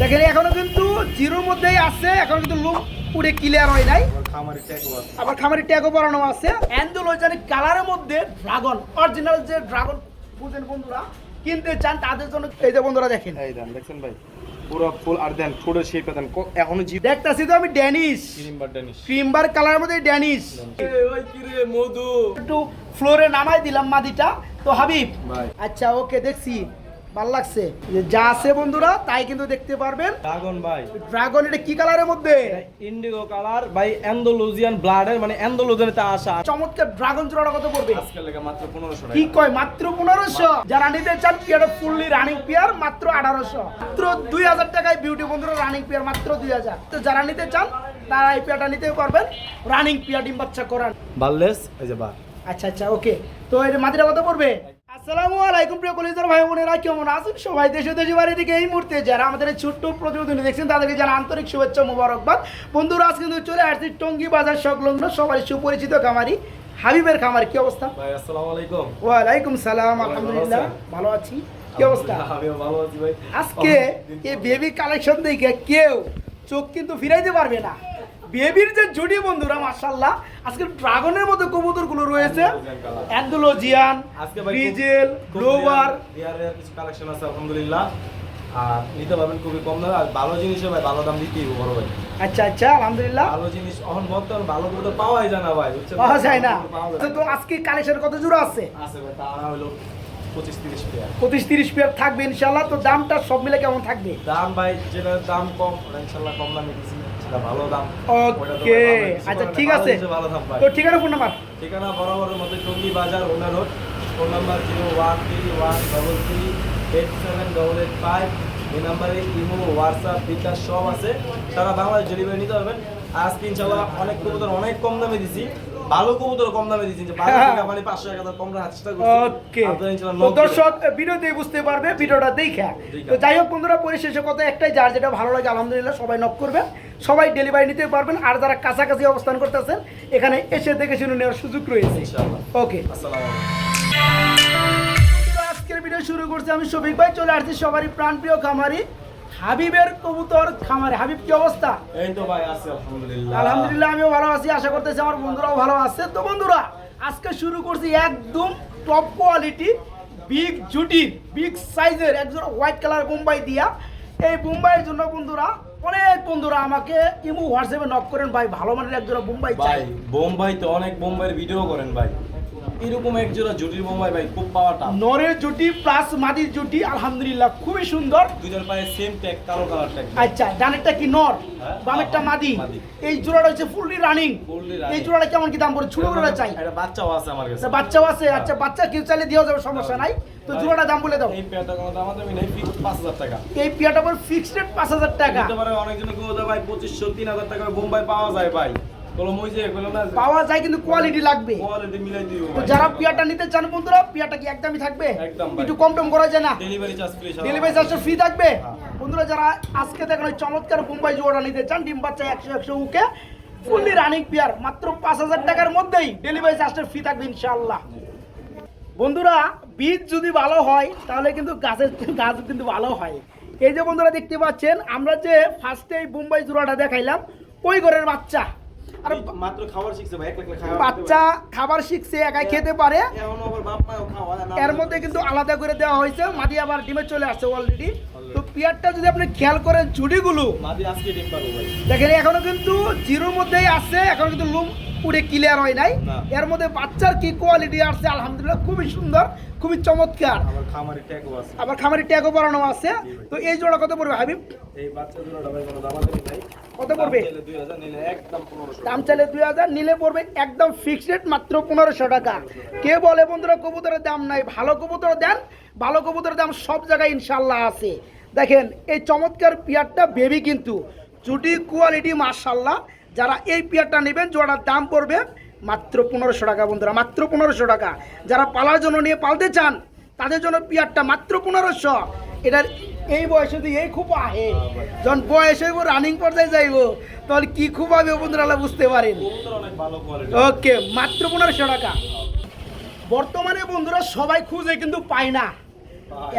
দেখেন এখনও কিন্তু জিরোর মধ্যেই আছে এখন কিন্তু লুক পুরে ক্লিয়ার হয় নাই। আবার খামারি ট্যাগও পরানো আছে। অ্যান্ডোলজানিক কালারের মধ্যে ড্রাগন অরিজিনাল যে ড্রাগন বুঝেন বন্ধুরা কিনতে চান তাদের জন্য। এই যে বন্ধুরা দেখেন। এই দেন দেখছেন ভাই? পুরো ফুল আর দেন ঠোঁটের শেপে দেন এখনও জি দেখতাছি তো আমি ড্যানিশ ক্রিমবার ডেনিশ ক্রিমবার কালারের মধ্যে ড্যানিশ ওই কি রে মধু? একটু ফ্লোরে নামাই দিলাম মাদিটা। তো হাবিব ভাই। আচ্ছা ওকে দেখছি। ভালো লাগছে। যা আছে বন্ধুরা তাই কিন্তু দেখতে পারবেন। ড্রাগন ভাই। ড্রাগন এটা কি কালারের মধ্যে? ইন্ডিগো কালার ভাই অ্যান্ডোলুজিয়ান ব্লাডের মানে অ্যান্ডোলুজিয়ানতে আসা। চমৎকার ড্রাগন জোড়াটা কত পড়বে? আজকাল লেগে মাত্র পনেরোশো কি কয়? মাত্র পনেরোশো। যারা নিতে চান পিয়ারটা ফুললি রানিং পিয়ার মাত্র আঠারোশো। মাত্র দুই হাজার টাকায় বিউটি বন্ধুরা রানিং পিয়ার মাত্র দুই হাজার। তো যারা নিতে চান তারা এই পিয়ারটা নিতে পারবেন। রানিং পিয়ার ডিম বাচ্চা করান বাললেস এই যে আচ্ছা আচ্ছা ওকে তো এটা মাদিরা কত পড়বে? আসসালামু আলাইকুম প্রিয় কলেজের ভাই বোনেরা কেমন আছেন সবাই? দেশে দেশে বাড়ি থেকে এই মুহূর্তে যারা আমাদের ছোট্ট প্রতিবেদন দেখছেন তাদেরকে জানা আন্তরিক শুভেচ্ছা মোবারকবাদ। বন্ধুরা আজ কিন্তু চলে আসছি টঙ্গি বাজার সংলগ্ন সবাই সুপরিচিত খামারি হাবিবের খামার। কি অবস্থা? ভাই আসসালামু আলাইকুম। ওয়ালাইকুম সালাম আলহামদুলিল্লাহ। ভালো আছি? কি অবস্থা? আমিও ভালো আছি ভাই। আজকে এই বেবি কালেকশন দেখে কেউ চোখ কিন্তু ফিরাইতে পারবে না। বেবির যে জুটি বন্ধুরা মার্শাল্লাহ আজকে ড্রাগনের মতো কবুতরগুলো রয়েছে। অ্যান্ডোলজিয়ান ডিজেল গ্লোবার। বিয়ারের কিছু কালেকশন আছে আলহামদুলিল্লাহ। আর নিতে পারবেন খুবই কম দামে। আর ভালো জিনিসে ভাই ভালো দাম দিতেই বড় ভাই। আচ্ছা আচ্ছা আলহামদুলিল্লাহ। ভালো জিনিস ভালো করে পাওয়াই যায় না ভাই পাওয়া যায় না। তো তো আজকে কালেকশন কত জোড়া আছে? আছে ভাই তারা হলো পঁচিশ তিরিশ পেয়ার থাকবে ইনশাল্লাহ তো দামটা সব মিলে কেমন থাকবে? দাম ভাই যেটা দাম কম ইনশাল্লাহ কম দামে দিছি। সেটা ভালো দাম। ওকে আচ্ছা ঠিক আছে। ভালো দাম তো ঠিকানা ফোন নাম্বার ঠিকানা বরাবরের মধ্যে Tongi Bazar road. Phone number zero one three one double three eight seven double eight five এই নাম্বারে ইমো হোয়াটসঅ্যাপ বিকাশ সব আছে। তারা বাংলাদেশ ডেলিভারি নিতে পারবেন। আজকে ইনশাল্লাহ অনেক কবুতর অনেক কম দামে দিছি। ভালো কবুতর কম দামে দিছি যে মানে পাঁচশো এক হাজার কম রাখার চেষ্টা করছি। ওকে। তো দর্শক ভিডিওতেই বুঝতে পারবে ভিডিওটা দেখা। তো যাই হোক বন্ধুরা পরিশেষে কথা একটাই যার যেটা ভালো লাগে আলহামদুলিল্লাহ সবাই নক করবেন। সবাই ডেলিভারি নিতে পারবেন আর যারা কাছাকাছি অবস্থান করতেছেন এখানে এসে দেখে শুনে নেওয়ার সুযোগ রয়েছে। ওকে। আসসালামু আলাইকুম। আজকের ভিডিও শুরু করছি আমি শফিক ভাই চলে আসছি সবারই প্রাণপ্রিয় খামারি হাবিবের কবুতর খামারে। হাবিব কি অবস্থা? এই তো ভাই আছে আলহামদুলিল্লাহ। আলহামদুলিল্লাহ আমিও ভালো আছি। আশা করতেছি আমার বন্ধুরাও ভালো আছে। তো বন্ধুরা আজকে শুরু করছি একদম টপ কোয়ালিটি বিগ জুটি বিগ সাইজের একজন হোয়াইট কালার বোম্বাই দিয়া। এই বোম্বাইয়ের জন্য বন্ধুরা অনেক বন্ধুরা আমাকে ইমু হোয়াটসঅ্যাপে নক করেন। ভাই ভালো মানের একজোড়া বোম্বাই চাই। বোম্বাই তো অনেক বোম্বাইয়ের ভিডিও করেন ভাই। এরকম এক জোড়া জুটির বোম্বাই ভাই খুব পাওয়াটা। নরের জুটি প্লাস মাদির জুটি আলহামদুলিল্লাহ খুবই সুন্দর। দুইটার পায়ে সেম ট্যাগ কালো কালার ট্যাগ আচ্ছা ডানেরটা কি নর? হ্যাঁ। বামেরটা মাদি। এই জোড়াটা হচ্ছে ফুললি রানিং এই জোড়াটা কেমন কি দাম পড়ে? ছোট করে চাই। একটা বাচ্চাও আছে আমার কাছে। বাচ্চাও আছে। আচ্ছা বাচ্চা কেউ চাইলে দিয়েও যাবে সমস্যা নাই। তো জোড়াটা দাম বলে দাও। এই পেয়ারটা কোনো দাম আছে? নাই ফিক্স পাঁচ হাজার টাকা। এই পিয়াটা পর ফিক্সড রেট পাঁচ হাজার টাকা। দিতে পারে অনেকজনে কেউ ভাই পঁচিশশো তিন হাজার টাকা বোম্বাই পাওয়া যায় ভাই। যে না পাওয়া যায় কিন্তু কোয়ালিটি লাগবে। কোয়ালিটি মিলাই দিও তো যারা পিয়াটা নিতে চান বন্ধুরা পিয়াটা কি একদমই থাকবে? একদম একটু কম টম করা যায় না। ডেলিভারি চার্জ ফ্রি ডেলিভারি চার্জটা ফ্রি থাকবে। বন্ধুরা যারা আজকে দেখেন ওই চমৎকার মুম্বাই জোড়া নিতে চান ডিম বাচ্চা একশো একশো উকে ফুললি রানিং পিয়ার মাত্র পাঁচ হাজার টাকার মধ্যেই ডেলিভারি চার্জটা ফ্রি থাকবে ইনশাআল্লাহ। বন্ধুরা বীজ যদি ভালো হয় তাহলে কিন্তু গাছের গাছ কিন্তু ভালো হয়। এই যে বন্ধুরা দেখতে পাচ্ছেন আমরা যে ফার্স্টে এই মুম্বাই জোড়াটা দেখাইলাম ওই ঘরের বাচ্চা। আর মাত্র খাবার শিখছে ভাই এক লাখ খাবার বাচ্চা খাবার শিখছে একাই খেতে পারে। এখন আবার বাপ মাও খাওয়া না এর মধ্যে কিন্তু আলাদা করে দেওয়া হয়েছে মাদি আবার ডিমে চলে আসছে অলরেডি তো পিয়ারটা যদি আপনি খেয়াল করেন জুডিগুলো মাদি আজকে ডিম পারব ভাই। দেখেন এখনও কিন্তু জিরোর মধ্যেই আছে এখন কিন্তু লুম পুরে ক্লিয়ার হয় নাই। এর মধ্যে বাচ্চার কি কোয়ালিটি আসছে আলহামদুলিল্লাহ খুবই সুন্দর খুবই চমৎকার। আবার খামারি ট্যাগও পরানো আছে। তো এই জোড়া কত পড়বে হাবিব? এই বাচ্চা দুটো ভাই কোনো নাই। কত পড়বে? দাম চাইলে 2000 নিলে একদম দাম চাইলে দুই হাজার নিলে পড়বে একদম ফিক্সড রেট মাত্র পনেরোশো টাকা। কে বলে বন্ধুরা কবুতরের দাম নাই। ভালো কবুতর দেন ভালো কবুতরের দাম সব জায়গায় ইনশাল্লাহ আছে। দেখেন এই চমৎকার পিয়ারটা বেবি কিন্তু জুটি কোয়ালিটি মার্শাল্লাহ যারা এই পিয়ারটা নেবেন জোড়ার দাম পড়বে মাত্র পনেরোশো টাকা বন্ধুরা মাত্র পনেরোশো টাকা। যারা পালার জন্য নিয়ে পালতে চান তাদের জন্য পিয়ারটা মাত্র পনেরোশো। এটার এই বয়সে যদি এই খুব আহে। যখন বয়স হইব রানিং পর্যায়ে যাইব তাহলে কি খুব হবে বন্ধুরা বুঝতে পারেন। ওকে মাত্র পনেরোশো টাকা। বর্তমানে বন্ধুরা সবাই খুঁজে কিন্তু পায় না।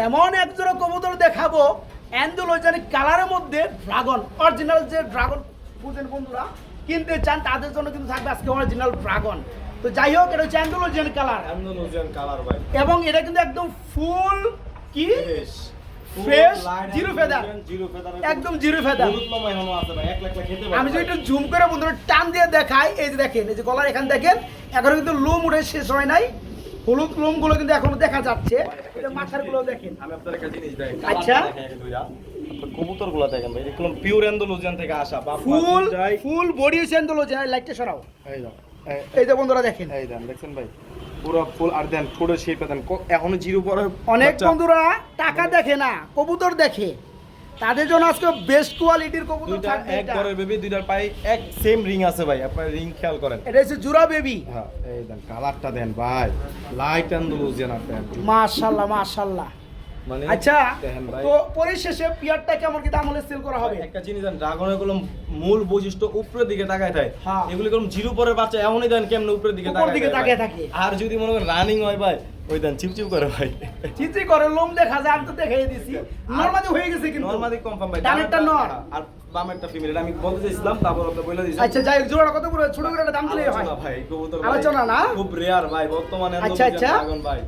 এমন একজোড়া কবুতর দেখাবো অ্যান্ডোলোজেনিক কালারের মধ্যে ড্রাগন অরিজিনাল যে ড্রাগন খুঁজেন বন্ধুরা কিনতে চান তাদের জন্য কিন্তু থাকবে আজকে অরিজিনাল ড্রাগন তো যাই হোক এটা হচ্ছে অ্যান্ডোলোজেন কালার অ্যান্ডালুজিয়ান কালার ভাই। এবং এটা কিন্তু একদম ফুল কি? ফ্রেশ জিরো ফেদার একদম জিরো ফেদার আমি যদি একটু জুম করে বন্ধুরা টান দিয়ে দেখাই এই যে দেখেন এই যে গলার এখানে দেখেন এখনও কিন্তু লোম উঠে শেষ হয় নাই। হলুদ লোমগুলো কিন্তু এখনও দেখা যাচ্ছে। এটা মাথারগুলো দেখেন। আমি আপনার একটা জিনিস দেখেন আচ্ছা। কবুতরগুলা দেখেন ভাই এগুলো পিওর অ্যান্ডালুজিয়ান থেকে আসা ফুল ফুল বডি লাইটটা সরাও এই দাও এই- এই যে বন্ধুরা দেখেন। এই ভাই? পুরো ফুল আর দেন পুরো শেপে দেন। এখনও জিরো পরে অনেক বন্ধুরা টাকা দেখে না কবুতর দেখে। তাদের জন্য আজকে বেস্ট কোয়ালিটির কবুতর থাকবে এক। ঘরের বেবি দুইটার পায়ে এক সেম রিং আছে ভাই আপনার রিং খেয়াল করেন। এটা হচ্ছে জুরা বেবি হ্যাঁ এই দেন কালারটা দেন ভাই। লাইট অ্যান্ডালুজিয়ান আপনার। মাশাআল্লাহ মাশাল্লাহ। মানে আচ্ছা তো পরিশেষে পিয়ারটা কেমন কি সেল করা হবে একটা জিনিস ড্রাগনেরগুলো মূল বৈশিষ্ট্য উপরের দিকে তাকায় থাকে হ্যাঁ। এগুলি কোনো জিরো পরের বাচ্চা এমনই দেন কেমন উপরের দিকে উপর দিকে তাকিয়ে। থাকে। আর যদি মনে করেন রানিং হয় ভাই ওই দেন চিপচিপ করে ভাই চিচি করে লোম দেখা যায় আমি তো দেখাই দিছি নরমালি হয়ে গেছে কিন্তু নরমালি কনফার্ম ভাই ডানেরটা নর। আর বামেরটা ফিমেল আমি বলতে চাইছিলাম তারপর আপনি বলে দিয়েছেন আচ্ছা যাই হোক, কত করে ছোট করে একটা দাম দিলেই হয় আলোচনা ভাই কবুতর ভাই। আলোচনা না? খুব রেয়ার ভাই বর্তমানে আচ্ছা আচ্ছা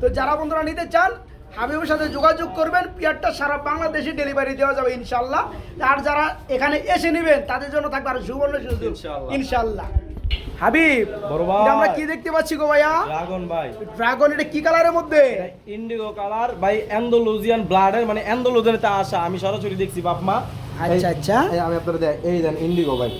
তো যারা বন্ধুরা নিতে চান হাবিবের সাথে যোগাযোগ করবেন পিয়ারটা সারা বাংলাদেশে ডেলিভারি দেওয়া যাবে ইনশাল্লাহ। আর যারা এখানে এসে নেবেন তাদের জন্য থাকবে আর সুবর্ণ সুযোগ। ইনশাল্লাহ। হাবিব আমরা কি দেখতে পাচ্ছি গো ভাইয়া? ড্রাগন ভাই। ড্রাগন এটা কি কালারের মধ্যে? ইন্ডিগো কালার ভাই অ্যান্ডালুজিয়ান ব্লাডের মানে অ্যান্ডালুজিয়ানতে আসা আমি সরাসরি দেখছি বাপ মা। আচ্ছা, আচ্ছা। আমি আপনাদের এই দেন ইন্ডিগো ভাই।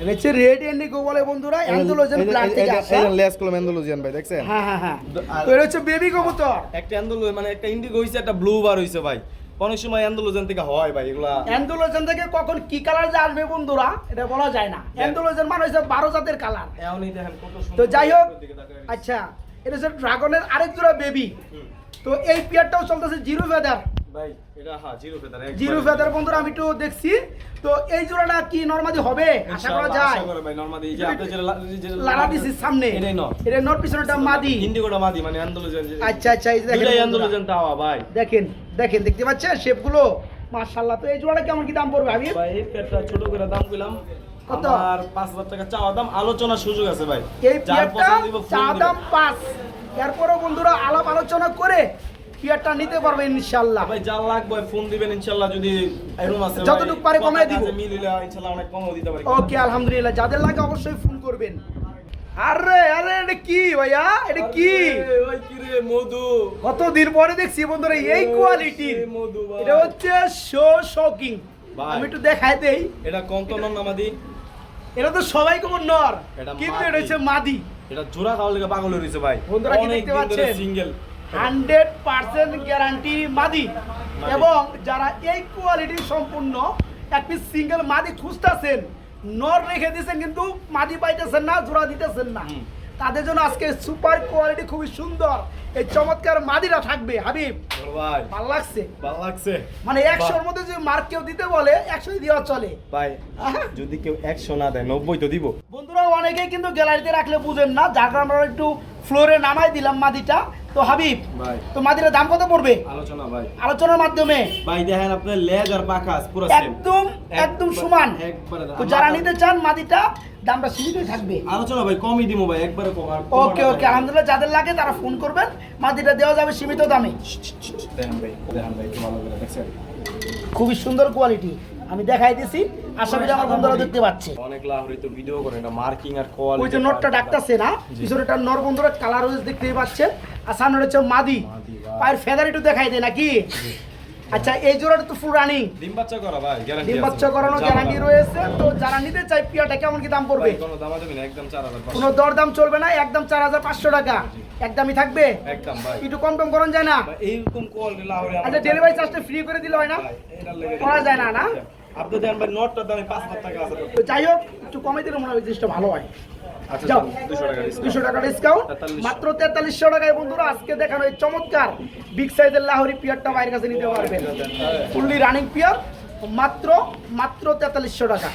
এটা হচ্ছে রেড এন্ডিগো বলে বন্ধুরা অ্যান্ডোলোজেন ব্লাড থেকে আসা লেস কলম অ্যান্ডালুজিয়ান ভাই দেখছেন? হ্যাঁ হ্যাঁ হ্যাঁ। তো এটা হচ্ছে বেবি কবুতর। একটা অ্যান্ডালু মানে একটা ইন্ডিগো হইছে একটা ব্লু বার হইছে ভাই। অনেক সময় অ্যান্ডালুজিয়ান থেকে হয় ভাই এগুলা অ্যান্ডোলোজেন থেকে কখন কি কালার যে আসবে বন্ধুরা এটা বলা যায় না। অ্যান্ডোলোজেন মানে হচ্ছে বারো জাতের কালার এমনই দেখেন কত তো যাই হোক। আচ্ছা এটা হচ্ছে ড্রাগনের আরেক জোড়া বেবি তো এই পেয়ারটাও চলতেছে জিরো ফেদার ভাই এটা হ্যাঁ জিরো ফেদার জিরো ফেদার বন্ধুরা আমি একটু দেখছি। তো এই জোড়াটা কি হবে? আশা করা যায়। আশা করে ভাই নরমালি এই যে আপনি যেটা লা- দিছি সামনে। এটাই নর এটা নর পিছনেটা মাদি। ইন্ডিগোটা মাদি মানে অ্যান্ডালুজিয়ান আচ্ছা আচ্ছা এই দেখেন দুটাই বন্ধুরা। তাওয়া ভাই। দেখেন দেখেন দেখতে পাচ্ছেন শেপগুলো? মাশাআল্লাহ তো এই জোড়াটা কেমন কি দাম পড়বে আমি ভাই এই পেটটা ছোট করে দাম কইলাম। কত? আর পাঁচ হাজার টাকা চাওয়া দাম আলোচনার সুযোগ আছে ভাই। এই যার পেয়ারটা পছন্দ হইব চা ফোন দাম দিবেন। পাঁচ। এরপরও বন্ধুরা আলাপ আলোচনা করে নিতে পারবে ভাই যা লাগবে ফোন দিবেন ইনশাআল্লাহ যদি এরকম আছে যতটুকু পারে কমায় দিব। মিল হইলে ইনশাআল্লাহ অনেক কমও দিতে পারি। ওকে আলহামদুলিল্লাহ যাদের লাগে অবশ্যই ফোন করবেন। আরে আরে এটা কি ভাইয়া? এটা কি? ওই কি রে মধু। কতদিন পরে দেখছি বন্ধুরা এই কোয়ালিটির এই মধু এটা হচ্ছে শো শকিং আমি একটু দেখাই দেই। এটা কন্তন নামাদি এটা তো সবাই কেমন নর। কিন্তু। এটা হচ্ছে মাদি। এটা জোড়া খাওয়ার লেগে পাগল হইছে ভাই। বন্ধুরা কি দেখতে পাচ্ছেন? সিঙ্গেল হান্ড্রেড পার্সেন্ট গ্যারান্টি মাদি। এবং যারা এই কোয়ালিটি সম্পূর্ণ একটি সিঙ্গেল মাদি খুঁজতেছেন নর রেখে দিয়েছেন কিন্তু মাদি পাইতেছেন না জোড়া দিতেছেন না। তাদের জন্য আজকে সুপার কোয়ালিটি খুবই সুন্দর। এই চমৎকার মাদিরা থাকবে হাবিব। ভাই। ভালো লাগছে? ভালো লাগছে। মানে একশোর মধ্যে যদি মার্ক কেউ দিতে বলে একশোই দেওয়া চলে। ভাই। যদি কেউ একশো না দেয় নব্বই তো দিব। বন্ধুরা অনেকেই কিন্তু গ্যালারিতে রাখলে বুঝেন না। যার কারণে আমরা একটু ফ্লোরে নামাই দিলাম মাদিটা। তো হাবিব তো মাদিরা দাম কত পড়বে? আলোচনা ভাই। আলোচনার মাধ্যমে। ভাই দেখেন আপনার লেজ আর পাখা পুরো একদম একদম সমান। তো যারা নিতে চান মাদিটা দামটা সীমিতই থাকবে। আলোচনা ভাই কমই দিব ভাই একবারে কম। আর ওকে ওকে আলহামদুলিল্লাহ যাদের লাগে তারা ফোন করবেন। মাদিটা দেওয়া যাবে সীমিত দামে। দেখেন ভাই দেখেন ভাই একটু ভালো করে দেখছেন। খুবই সুন্দর কোয়ালিটি আমি দেখাই দিছি। আশা করি আমার বন্ধুরা দেখতে পাচ্ছে। অনেক লাহরি তো ভিডিও করে এটা মার্কিং আর কোয়ালিটি ওই যে নটটা ডাকতেছে না জি। পিছনে নর বন্ধুরা কালার হয়েছে দেখতেই পাচ্ছেন। আর সামনে হচ্ছে মাদি। পায়ের ফেদার একটু দেখাই দেয় নাকি? আচ্ছা এই জোড়াটা তো ফুল রানিং ডিম বাচ্চা করা ভাই গ্যারান্টি ডিম বাচ্চা করানো গ্যারান্টি রয়েছে। তো যারা নিতে চাই পিয়াটা কেমন কি দাম পড়বে? কোনো দামা দেবেন একদম চার হাজার কোনো দরদাম চলবে না একদম চার হাজার পাঁচশো টাকা। একদমই থাকবে? একদম ভাই। একটু কম টম করানো যায় না? এইরকম কোয়ালিটি লাহরি আচ্ছা ডেলিভারি চার্জটা ফ্রি করে দিলে হয় না? করা যায় না, না? আপনি দেন ভাই নটটার দামে পাঁচ হাজার টাকা আছে। তো যাই হোক একটু কমে দিলে মনে হয় জিনিসটা ভালো হয়। আচ্ছা। দুশো টাকা ডিসকাউন্ট মাত্র তেতাল্লিশশো টাকায় বন্ধুরা আজকে দেখানো এই চমৎকার বিগ সাইজের লাহোরি পিয়ারটা বাইরের কাছে নিতে পারবেন। ফুললি রানিং পিয়ার মাত্র মাত্র তেতাল্লিশশো টাকা।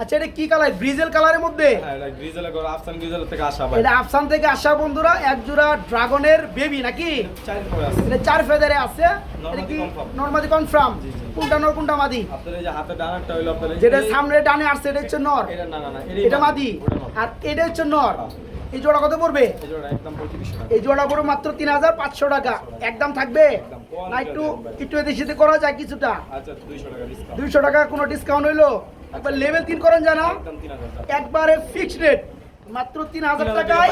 আচ্ছা এটা কি কালার ব্রিজেল কালারের মধ্যে? হ্যাঁ আফসান গ্রিজেলের থেকে আসা ভাই। এটা আফসান থেকে আসা বন্ধুরা এক জোড়া ড্রাগনের বেবি নাকি? চার করে আছে। এটা চার ফেদারে আছে। এটা Normally কি? confirm। কনফার্ম জি, জি। কোনটা নর কোনটা মাদি? আপনার এই যে হাতে ডানারটা হইল আপনার যেটা সামনে ডানে হচ্ছে নর। এটা না না না এটা মাদি আর এটা হচ্ছে নর। এই জোড়া কত পড়বে? এই জোড়া একদম 3500 টাকা। এই জোড়া পড়বে মাত্র তিন হাজার পাঁচশো টাকা। একদম থাকবে? না একটু একটু এদিক সেদিক করা যায় কিছুটা। আচ্ছা 200 টাকা ডিসকাউন্ট দুইশো টাকা কোনো ডিসকাউন্ট হইল? একবার লেভেল তিন করেন জানা। একদম 3000 টাকা। একবারে ফিক্সড রেট মাত্র তিন হাজার টাকায়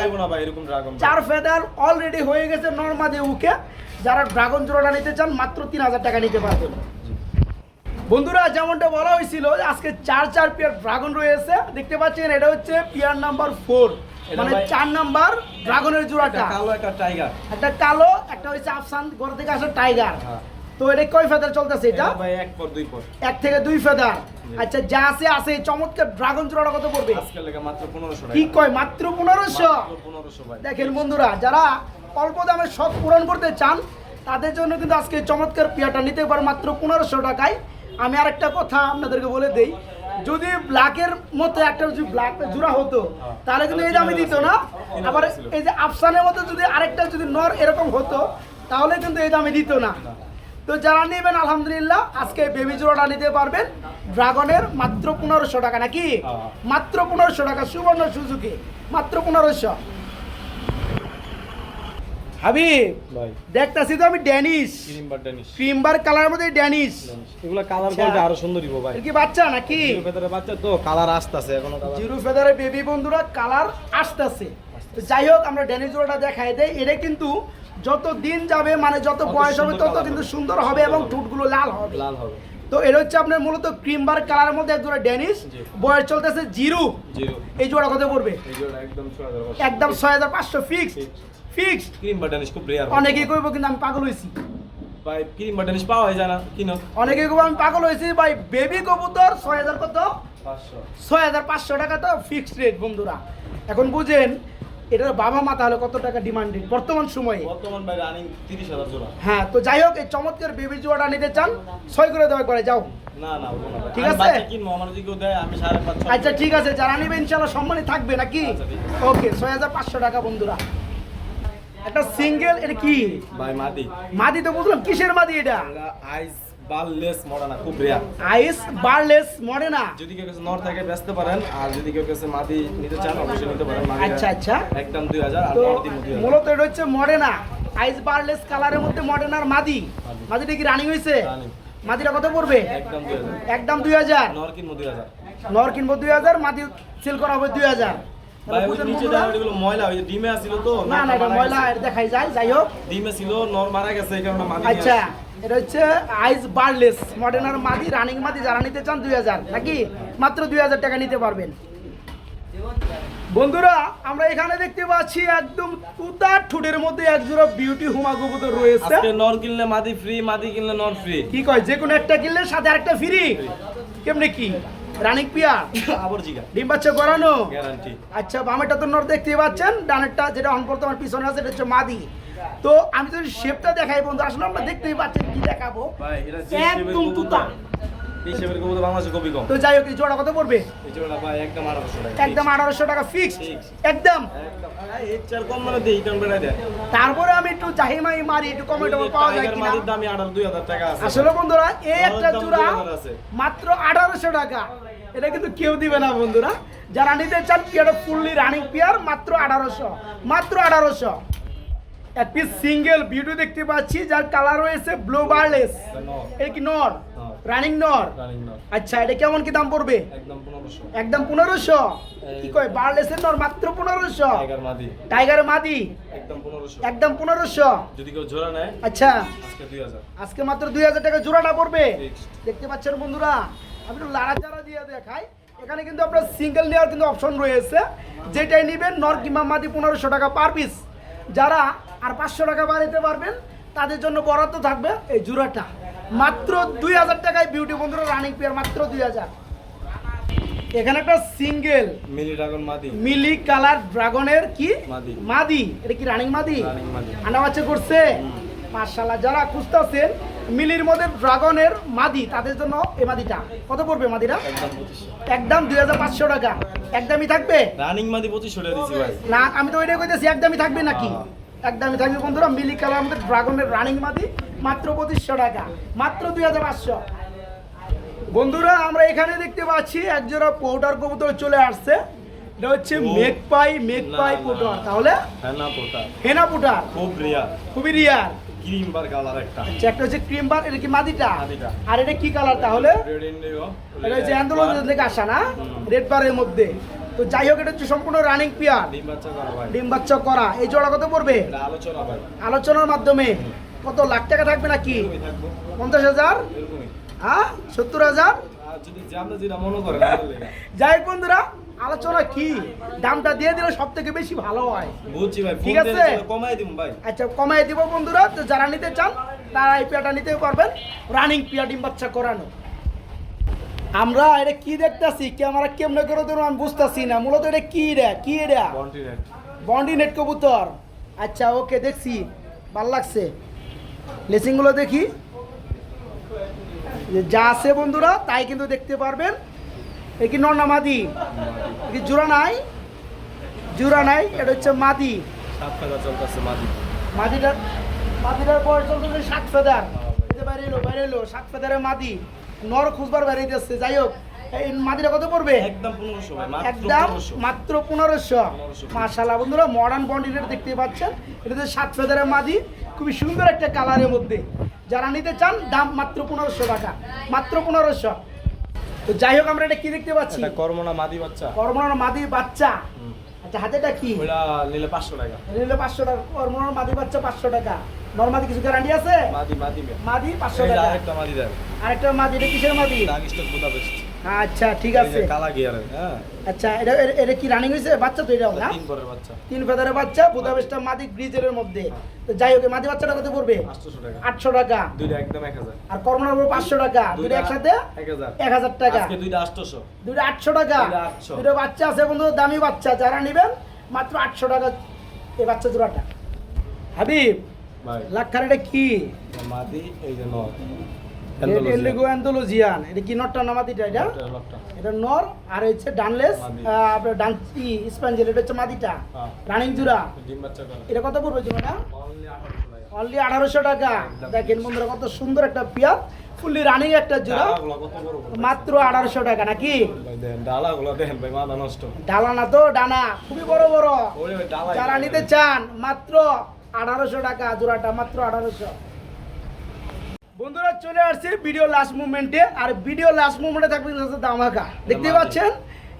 চার ফেদার অলরেডি হয়ে গেছে নর্মাদি উকে। যারা ড্রাগন জোড়াটা নিতে চান মাত্র তিন হাজার টাকা নিতে পারবেন। বন্ধুরা যেমনটা বলা হয়েছিল আজকে চার চার পেয়ার ড্রাগন রয়েছে। দেখতে পাচ্ছেন এটা হচ্ছে পেয়ার নাম্বার ফোর মানে চার নাম্বার ড্রাগনের জোড়াটা। কালো একটা টাইগার একটা কালো একটা হচ্ছে আফসান ঘর থেকে আসা টাইগার হ্যাঁ। তো এটা কয় ফেদার চলতেছে এটা? ভাই এক পর দুই পর। এক থেকে দুই ফেদার আচ্ছা যা আছে আছে। চমৎকার ড্রাগন জোড়াটা কত পড়বে? আজকে লেগে মাত্র 1500 টাকা। কি কয়? মাত্র পনেরোশো? মাত্র 1500 ভাই। দেখেন বন্ধুরা যারা অল্প দামে শখ পূরণ করতে চান তাদের জন্য কিন্তু আজকে চমৎকার পেয়াটা নিতে পারে মাত্র পনেরোশো টাকায়। আমি আরেকটা কথা আপনাদেরকে বলে দেই যদি ব্ল্যাকের মতো একটা যদি ব্ল্যাক জোড়া হতো তাহলে কিন্তু এই দামে দিত না। আবার এই যে আফসানের মতো যদি আরেকটা যদি নর এরকম হতো তাহলে কিন্তু এই দামে দিত না। তো যারা নেবেন আলহামদুলিল্লাহ আজকে বেবি জোড়াটা নিতে পারবেন। ড্রাগনের মাত্র পনেরোশো টাকা নাকি? হ্যাঁ। মাত্র পনেরোশো টাকা সুবর্ণ সুযোগে মাত্র পনেরোশো। হাবিব ভাই। দেখতাছি তো আমি Danish. Cream but Danish cream bar colour মধ্যে ড্যানিশ। এগুলা কালার আচ্ছা। আরও সুন্দর দিব ভাই। কি বাচ্চা নাকি? জিরো ভেতরে বাচ্চা তো কালার আসতেছে এখনও কালার। জিরো ফেদারের বেবি বন্ধুরা কালার আসতেছে। তো যাই হোক আমরা ড্যানিশ জোড়াটা দেখাই দেই। এটা কিন্তু যত দিন যাবে মানে যত বয়স হবে তত কিন্তু সুন্দর হবে এবং ঠোঁটগুলো লাল হবে। লাল হবে। তো এটা হচ্ছে আপনার মূলত ক্রিমবার কালারের মধ্যে এক জোড়া ড্যানিশ। বয়স চলতেছে জিরো। জিরো। এই জোড়া কত পড়বে? একদম ছয় হাজার একদম ছয় হাজার পাঁচশো ফিক্সড ফিক্সড ক্রিম খুব রেয়ার অনেকেই কইব কিন্তু আমি পাগল হয়েছি ভাই ক্রিম পাওয়া যায় না কিনো? অনেকেই কইব আমি পাগল হয়েছি ভাই বেবি কবুতর ছয় হাজার কত? পাঁচশো। ছয় হাজার পাঁচশো টাকা তো ফিক্সড রেট বন্ধুরা। এখন বুঝেন এটার বাবা মা তাহলে কত টাকা ডিমান্ডেড বর্তমান সময়ে। বর্তমান ভাই রানিং তিরিশ হাজার জোড়া। হ্যাঁ তো যাই হোক এই চমৎকার বেবি জোয়াটা নিতে চান ছয় করে দেওয়া করে যাও। না না। ঠিক আছে? ছয় আচ্ছা ঠিক আছে যারা নিবে সম্মানই থাকবে নাকি? আচ্ছা, ওকে ছয় হাজার পাঁচশো টাকা বন্ধুরা। একটা সিঙ্গেল এটা কি? ভাই মাদি। মাদি তো বুঝলাম কিসের মাদি এটা? আইস বাললেস মডানা খুব রেয়ার আইস বারলেস মডেনা? যদি কেউ কাছে নর থাকে ব্যস্ত পারেন। আর যদি কেউ কাছে মাদি নিতে চান অবশ্যই নিতে পারেন। আচ্ছা আচ্ছা। একদম দুই হাজার আর তো নর দিন মূলত এটা হচ্ছে মডেনা। আইস বারলেস কালারের মধ্যে মডেনার মাদি। মাদি। মাদিটা কি রানিং হয়েছে? Running। মাদিটা কত পড়বে? একদম দুই হাজার। একদম দুই হাজার। নর কিনবো দুই হাজার। নর কিনবো দুই হাজার মাদি সেল করা হবে দুই হাজার। ভাই ওই নিচে দেওয়া ময়লা ওই ডিমে আসছিল তো না না এটা ময়লা এটা দেখাই যায় যাই হোক। ডিমে ছিল নর মারা গেছে এই কারণে মাদি আচ্ছা এটা হচ্ছে আইস বারলেস মডেনার মাদি রানিং মাদি যারা নিতে চান দুই হাজার নাকি? মাত্র দুই হাজার টাকা নিতে পারবেন। বন্ধুরা আমরা এখানে দেখতে পাচ্ছি একদম তুতার ঠোঁটের মধ্যে একজোড়া বিউটি হুমা কবুতর রয়েছে। আজকে নর কিনলে মাদি ফ্রি মাদি কিনলে নর ফ্রি কি কয় যে কোনো একটা কিনলে সাথে আরেকটা ফ্রি কেমনে কি? রানিক পিয়া আবার জিগা। ডিম বাচ্চা করানো গ্যারান্টি আচ্ছা বামেরটা তো নর দেখতে পাচ্ছেন ডানেরটা যেটা অন করতে পিছনে আছে এটা হচ্ছে মাদি। তো আমি যদি শেপটা দেখাই বন্ধু আসলে আমরা দেখতেই পাচ্ছেন কি দেখাবো। একদম তুতা। তো যাই হোক জোড়া কত পড়বে? একদম আঠারোশো টাকা একদম আঠারোশো টাকা ফিক্স Fix। একদম। তারপরে আমি একটু চাহিমাই মারি একটু পাওয়া যায় কিনা। আসলে বন্ধুরা এই একটা জোড়া মাত্র আঠারোশো টাকা। এটা কিন্তু কেউ দিবে না বন্ধুরা। যারা নিতে চান পিয়ারটা ফুললি রানিং পিয়ার মাত্র আঠারোশো মাত্র আঠারোশো। এক পিস সিঙ্গেল ভিডিও দেখতে পাচ্ছি যার কালার রয়েছে ব্লু বারলেস এটা। কি নর। রানিং নর আচ্ছা এটা কেমন কি দাম পড়বে? একদম পনেরোশো। কি কয় বারলেসের নর মাত্র পনেরোশো? টাইগার মাদি। একদম পনেরোশো। যদি কেউ জোড়া নেয় আচ্ছা। আজকে মাত্র দুই হাজার টাকা জোড়াটা পড়বে। দেখতে পাচ্ছেন বন্ধুরা। আমি একটু দিয়ে দেখাই। এখানে কিন্তু আপনার সিঙ্গেল নেওয়ার কিন্তু অপশন রয়েছে। যেটাই নেবেন নর কিংবা মাদি পনেরোশো টাকা পার পিস যারা আর পাঁচশো টাকা বাড়াতে পারবেন তাদের জন্য বরাদ্দ থাকবে এই জোড়াটা মাত্র দুই হাজার টাকায় বিউটি বন্ধুরা রানিং পেয়ার মাত্র দুই হাজার। এখানে একটা সিঙ্গেল মিলি ড্রাগন মাদি। মিলি কালার ড্রাগনের কি? মাদি। মাদি। এটা কি রানিং মাদি? আন্ডা বাচ্চা করছে? মার্শাল্লাহ যারা খুঁজতেছেন মিলির মধ্যে ড্রাগনের মাদি তাদের জন্য এই মাদিটা। কত পড়বে মাদিটা? একদম দুই হাজার পাঁচশো টাকা। একদমই থাকবে? রানিং মাদি পঁচিশশো টাকা দিচ্ছি ভাই। না আমি তো ওইটাই কইতেছি একদমই থাকবে নাকি? হ্যাঁ। একদমই থাকবে বন্ধুরা মিলি কালার মধ্যে ড্রাগনের রানিং মাদি মাত্র পঁচিশশো টাকা মাত্র দুই হাজার পাঁচশো। বন্ধুরা আমরা এখানে দেখতে পাচ্ছি একজোড়া পৌডার কবুতর চলে আসছে। এটা হচ্ছে। মেঘপাই মেঘপাই না, তাহলে? হ্যাঁ না পোটা হেনা পুটার খুব রিয়া খুবই রিয়ার ক্রিম বার কালার একটা। আচ্ছা একটা হচ্ছে ক্রিম বার এটা কি মাদিটা? মাদিটা। আর এটা কি কালার তাহলে? রেড ইন্ডিগো এটা হচ্ছে অ্যান্ডোলন থেকে আসা না? রেড বারের মধ্যে। তো যাই হোক এটা হচ্ছে সম্পূর্ণ রানিং পিয়ার ডিম বাচ্চা করা ভাই। ডিম বাচ্চা করা। এই জোড়া কত পড়বে? আলোচনা ভাই। আলোচনার মাধ্যমে। কত লাখ টাকা থাকবে নাকি? পঞ্চাশ হাজার? হ্যাঁ? সত্তর হাজার? মনে। যাই বন্ধুরা আলোচনা কি? দামটা দিয়ে দিলে সব থেকে বেশি ভালো হয়। বুঝছি ভাই ঠিক আছে। কমাই দিম ভাই। আচ্ছা কমাই দিব বন্ধুরা তো যারা নিতে চান তারা এই পেয়াটা নিতে পারবেন। রানিং পিয়া ডিম বাচ্চা করানো। আমরা এটা কি দেখতেছি? ক্যামেরা কেমনে করে দেবো আমি বুঝতেছি না। মূলত এটা কি রে? কি রে? বন্ডি নেট কবুতর। আচ্ছা ওকে দেখছি। ভালো লাগছে। লেসিংগুলো দেখি। যা আছে বন্ধুরা তাই কিন্তু দেখতে পারবেন। এ কি নর না মাদি? কি জোড়া নাই? জোড়া নাই এটা হচ্ছে মাদি। সাত টাকা চলতেছে মাদি। মাদিটার মাদিটার বয়স চলতেছে সাত ফেদার। এই বাইরে এলো বাইরে এলো সাত ফেদারের মাদি। নর খুঁজবার বাইরে যাচ্ছে যাই হোক। এই মাদিটা কত পড়বে? একদম পনেরোশো একদম মাত্র পনেরোশো। 1500 মাশাল্লাহ বন্ধুরা মডার্ন বন্ডিলের দেখতে পাচ্ছেন। এটা হচ্ছে সাত ফেদারের মাদি। খুবই সুন্দর একটা কালারের মধ্যে। যারা নিতে চান দাম মাত্র পনেরোশো টাকা। মাত্র পনেরোশো। তো যাই হোক আমরা এটা কি দেখতে পাচ্ছি? এটা কর্মনা মাদি বাচ্চা। করমনা মাদি বাচ্চা। আচ্ছা হাতেটা কি? ওটা নিলে পাঁচশো টাকা। নিলে পাঁচশো টাকা। করমনা মাদি বাচ্চা পাঁচশো টাকা। নরমাদি কিছু গ্যারান্টি আছে? মাদি মাদি। মাদি পাঁচশো এই যে টাকা। আরেকটা মাদি দেন আরেকটা মাদি এটা কিসের মাদি? দাগ স্টক বুদাপেস্ট। আচ্ছা ঠিক আছে। কালা গিয়ারের হ্যাঁ। আচ্ছা এটা এটা- এটা কি রানিং হয়েছে? বাচ্চা তো এটাও না? তিন পরের বাচ্চা। তিন ফেদারের বাচ্চা বুদাপেস্টটা মাদি গ্রিজের মধ্যে। তো যাই হোক মাদি বাচ্চাটা কত পড়বে? আটশোশো টাকা। আটশো টাকা। দুইটা একদম এক হাজার। আর করোনার উপর পাঁচশো টাকা। দুটো একসাথে এক হাজার। টাকা। আজকে দুইটা আটশোশো। দুটো আটশো টাকা। দুইটা 800 দুটো বাচ্চা আছে বন্ধু দামি বাচ্চা। যারা নেবেন মাত্র আটশো টাকা এই বাচ্চা জোড়াটা। হাবিব ভাই। লাক্ষার এটা কি? মাদি এই যে নর। এন্ডিগো অ্যান্থোলজিয়ান এটা কি নটটা না এটা? এটা নর আর হচ্ছে ডানলেস আপনার ডান স্পেঞ্জেল এটা হচ্ছে মাদিটা। হ্যাঁ। রানিং এটা কত পড়বে জোড়াটা অনলি আঠারোশো টাকা। দেখেন বন্ধুরা কত সুন্দর একটা পিয়ার ফুললি রানিং একটা জোড়া। মাত্র আঠারোশো টাকা নাকি? ডালাগুলো দেখেন ভাই মাথা নষ্ট। ডালা না তো ডানা। খুবই বড় বড়। যারা নিতে চান মাত্র আঠারোশো টাকা জোড়াটা মাত্র আঠারোশো। বন্ধুরা চলে আসছে ভিডিও লাস্ট মুভমেন্টে আর ভিডিও লাস্ট মুভমেন্টে থাকবে দামাকা দেখতে পাচ্ছেন?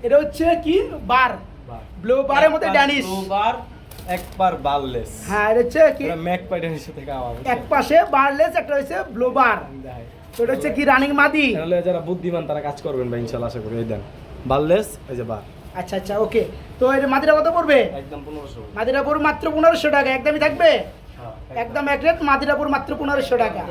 এটা হচ্ছে কি? বার। ব্লু বারের মধ্যে ড্যানিশ দুবার একবার বারলেস হ্যাঁ এটা হচ্ছে কি? ম্যাক পাই ড্যানিশ থেকে আওয়াজ এক পাশে বারলেস একটা হচ্ছে ব্লু বার তো এটা হচ্ছে কি রানিং মাদি? তাহলে যারা বুদ্ধিমান তারা কাজ করবেন ভাই ইনশাআল্লাহ আশা করি। এই দেন বারলেস এই যে বার আচ্ছা আচ্ছা ওকে তো এটা মাদিরা কত পড়বে? একদম পনেরোশো। মাদিরা পড়বে মাত্র পনেরোশো টাকা। একদমই থাকবে? একদম। এক রেট মাদিরাপুর মাত্র পনেরোশো টাকা।